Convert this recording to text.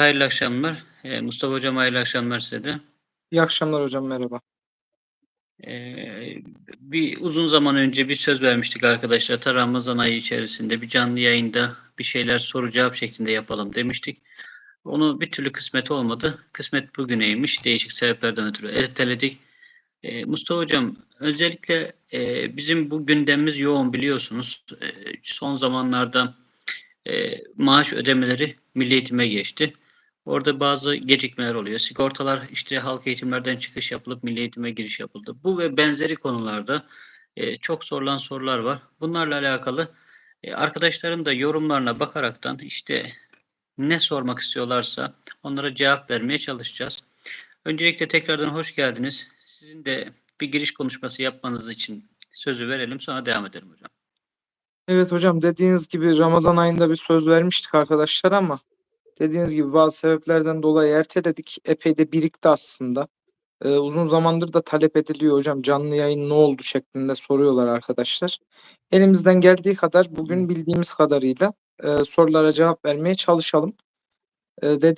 Hayırlı akşamlar. Eee, Mustafa hocam hayırlı akşamlar size de. İyi akşamlar hocam, merhaba. Eee, bir uzun zaman önce bir söz vermiştik arkadaşlar. Ta Ramazan ayı içerisinde bir canlı yayında bir şeyler soru cevap şeklinde yapalım demiştik. Onu bir türlü kısmet olmadı. Kısmet bugüneymiş. Değişik sebeplerden ötürü erteledik. Eee, Mustafa hocam özellikle, eee, bizim bu gündemimiz yoğun biliyorsunuz. Eee, son zamanlarda, eee, maaş ödemeleri Milli Eğitim'e geçti. Orada bazı gecikmeler oluyor. Sigortalar, işte, halk eğitimlerden çıkış yapılıp Milli Eğitim'e giriş yapıldı. Bu ve benzeri konularda, eee, çok sorulan sorular var. Bunlarla alakalı, eee, arkadaşların da yorumlarına bakaraktan, işte, ne sormak istiyorlarsa onlara cevap vermeye çalışacağız. Öncelikle tekrardan hoş geldiniz. Sizin de bir giriş konuşması yapmanız için sözü verelim, sonra devam edelim hocam. Evet hocam, dediğiniz gibi Ramazan ayında bir söz vermiştik arkadaşlar ama dediğiniz gibi bazı sebeplerden dolayı erteledik. Epey de birikti aslında. Eee, uzun zamandır da talep ediliyor hocam, canlı yayın ne oldu şeklinde soruyorlar arkadaşlar. Elimizden geldiği kadar bugün bildiğimiz kadarıyla, eee, sorulara cevap vermeye çalışalım. Eee, dedi